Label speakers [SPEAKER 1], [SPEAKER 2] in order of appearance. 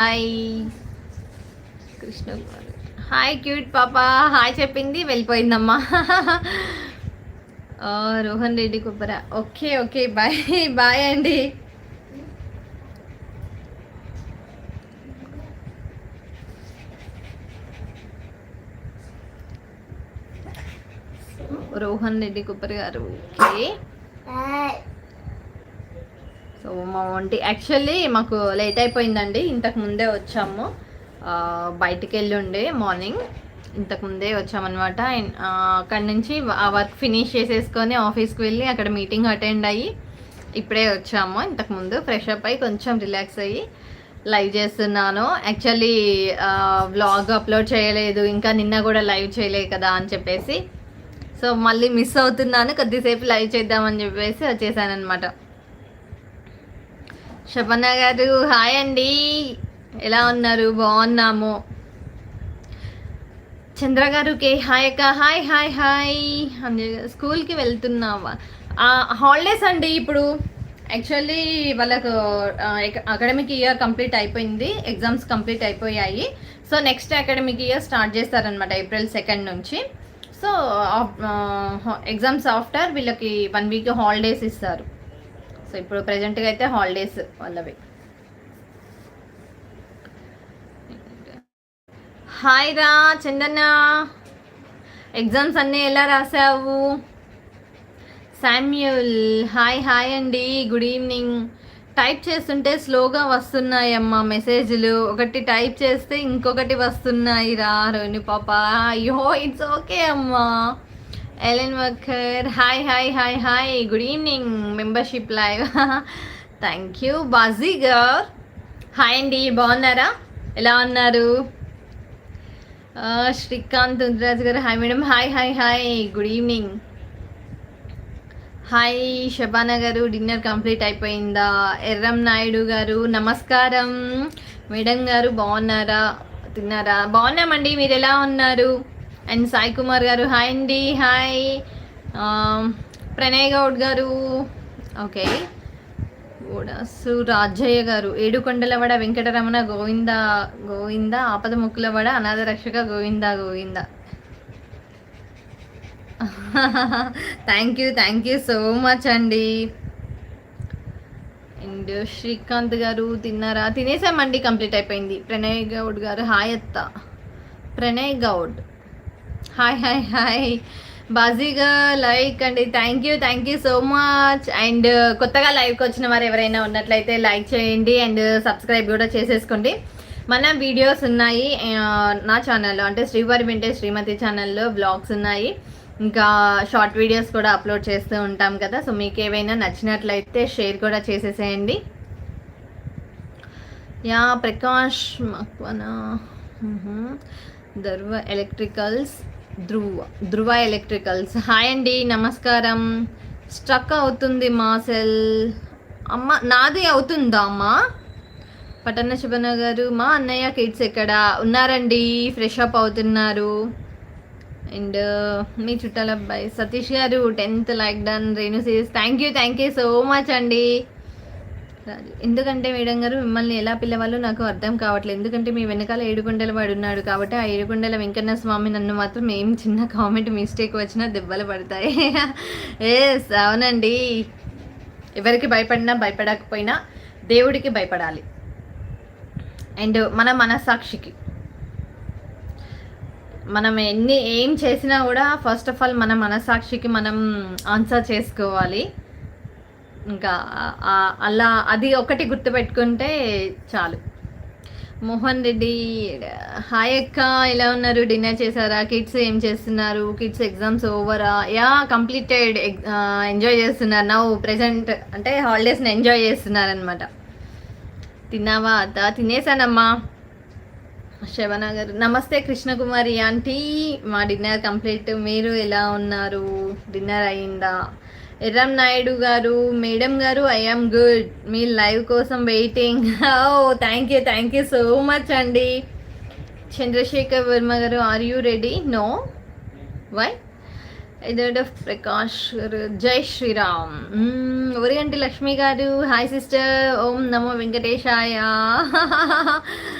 [SPEAKER 1] Hi. Krishna hi cute పాప. Hi చెప్పింది వెళ్ళిపోయిందమ్మా. రోహన్ రెడ్డి కొబ్బర. ఓకే ఓకే బాయ్ బాయ్ అండి. రోహన్ రెడ్డి కొబ్బరి గారు ఓకే. సో మా వంటి యాక్చువల్లీ మాకు లేట్ అయిపోయిందండి. ఇంతకు ముందే వచ్చాము. బయటికి వెళ్ళి ఉండే మార్నింగ్ ఇంతకు ముందే వచ్చామన్నమాట. అండ్, అక్కడి నుంచి ఆ వర్క్ ఫినిష్ చేసేసుకొని ఆఫీస్కి వెళ్ళి అక్కడ మీటింగ్ అటెండ్ అయ్యి ఇప్పుడే వచ్చాము. ఇంతకు ముందు ఫ్రెష్ అప్ అయ్యి కొంచెం రిలాక్స్ అయ్యి లైవ్ చేస్తున్నాను. యాక్చువల్లీ వ్లాగ్ అప్లోడ్ చేయలేదు. ఇంకా నిన్న కూడా లైవ్ చేయలేదు కదా అని చెప్పేసి. సో మళ్ళీ మిస్ అవుతున్నాను. కొద్దిసేపు లైవ్ చేద్దామని చెప్పేసి వచ్చేసాను అనమాట శపన్న గారు హాయ్ అండి. ఎలా ఉన్నారు? బాగున్నాము. చంద్ర గారు కే హాయ్ అక్క హాయ్ హాయ్ హాయ్. అంజయ్ స్కూల్కి వెళ్తున్నావా? హాలిడేస్ అండి ఇప్పుడు. యాక్చువల్లీ వాళ్ళకు అకాడమిక్ ఇయర్ కంప్లీట్ అయిపోయింది. ఎగ్జామ్స్ కంప్లీట్ అయిపోయాయి. So next academic year start చేస్తారనమాట ఏప్రిల్ సెకండ్ నుంచి. సో ఎగ్జామ్స్ ఆఫ్టర్ వీళ్ళకి వన్ వీక్ హాలిడేస్ ఇస్తారు. సో ఇప్పుడు ప్రజెంట్గా అయితే హాలిడేస్ వాళ్ళవి. హాయ్ రా చందన్న. ఎగ్జామ్స్ అన్నీ ఎలా రాసావు? శామ్యూల్ హాయ్ హాయ్ అండి గుడ్ ఈవినింగ్ టైప్ చేస్తుంటే స్లోగా వస్తున్నాయమ్మా మెసేజ్లు ఒకటి టైప్ చేస్తే ఇంకొకటి వస్తున్నాయి రా రోని పాప. అయ్యో ఇట్స్ ఓకే అమ్మా. Ellen worker hi hi hi hi good evening membership live thank you Baazigar hi అండి బాగున్నారా? ఎలా ఉన్నారు? శ్రీకాంత్ తుంద్రాజ్ గారు. Hi madam hi hi hi good evening hi Shabana గారు. డిన్నర్ కంప్లీట్ అయిపోయిందా? ఎర్రం నాయుడు గారు. నమస్కారం. మేడం గారు బాగున్నారా? తిన్నారా? బాగున్నామండి. మీరు ఎలా ఉన్నారు? అండ్ సాయి కుమార్ గారు హాయ్ అండి హాయ్. ప్రణయ్ గౌడ్ గారు ఓకే. గూడసు రాజయ్య గారు ఏడుకొండలవాడ వెంకటరమణ గోవింద గోవింద ఆపద ముక్కులవాడ అనాథ రక్షక Govinda Govinda. Thank you thank you so much అండి. అండ్ శ్రీకాంత్ గారు తిన్నారా? తినేసామండి కంప్లీట్ అయిపోయింది. ప్రణయ్ గౌడ్ గారు హాయ్ అత్త. Pranay Goud. Hi hi hi బాజీగా like అండి thank you thank you so much and కొత్తగా లైవ్కి వచ్చిన వారు ఎవరైనా ఉన్నట్లయితే లైక్ చేయండి అండ్ సబ్స్క్రైబ్ uh, కూడా చేసేసుకోండి. మన వీడియోస్ ఉన్నాయి నా ఛానల్లో అంటే శ్రీవారి వింటే శ్రీమతి ఛానల్లో బ్లాగ్స్ ఉన్నాయి. ఇంకా షార్ట్ వీడియోస్ కూడా అప్లోడ్ చేస్తూ ఉంటాం కదా సో మీకు ఏవైనా నచ్చినట్లయితే షేర్ కూడా చేసేసేయండి. Yeah Prakash Makwana Dhruva electricals Dhruva Dhruva electricals. Hi అండి నమస్కారం. స్ట్రక్ అవుతుంది మా సెల్. అమ్మ నాది అవుతుందా అమ్మా? పట్టణ శుభన గారు మా అన్నయ్య కిడ్స్ ఎక్కడ? ఉన్నారండి ఫ్రెష్ అప్ అవుతున్నారు. అండ్ మీ చుట్టాల అబ్బాయి సతీష్ గారు tenth like done Renu series thank you thank you so much అండి. రాజు ఎందుకంటే మేడం గారు మిమ్మల్ని ఎలా పిలవాలో నాకు అర్థం కావట్లేదు. ఎందుకంటే మీ వెనకాల ఏడుకొండల వాడు ఉన్నాడు కాబట్టి ఆ ఏడుకొండల వెంకన్న స్వామి నన్ను మాత్రం ఏం చిన్న కామెంట్ మిస్టేక్ వచ్చినా దెబ్బలు పడతాయి. ఎస్ అవునండి. ఎవరికి భయపడినా భయపడకపోయినా దేవుడికి భయపడాలి. అండ్ మన మనసాక్షికి మనం ఎన్ని ఏం చేసినా కూడా ఫస్ట్ ఆఫ్ ఆల్ మన మనసాక్షికి మనం ఆన్సర్ చేసుకోవాలి. ఇంకా అలా అది ఒకటి గుర్తుపెట్టుకుంటే చాలు. మోహన్ రెడ్డి హాయ్ అక్క ఎలా ఉన్నారు? డిన్నర్ చేశారా? కిడ్స్ ఏం చేస్తున్నారు? కిడ్స్ ఎగ్జామ్స్ ఓవరా? యా కంప్లీటెడ్ ఎంజాయ్ చేస్తున్నారు. నా ప్రజెంట్ అంటే హాలిడేస్ని ఎంజాయ్ చేస్తున్నారనమాట తిన్నావా అత్త? తినేసానమ్మా. శవనగర్ గారు నమస్తే కృష్ణకుమారి ఆంటీ. మా డిన్నర్ కంప్లీట్. మీరు ఎలా ఉన్నారు? డిన్నర్ అయిందా? ఎర్రం నాయుడు గారు మేడం గారు ఐఎమ్ గుడ్ మీ లైవ్ కోసం waiting oh thank you thank you so much అండి. చంద్రశేఖర్ వర్మ గారు are you ready no why ఇదేంటో ప్రకాష్ గారు? జై శ్రీరామ్. ఒరిగంటి లక్ష్మి గారు. హాయ్ సిస్టర్ ఓం నమో వెంకటేశాయ.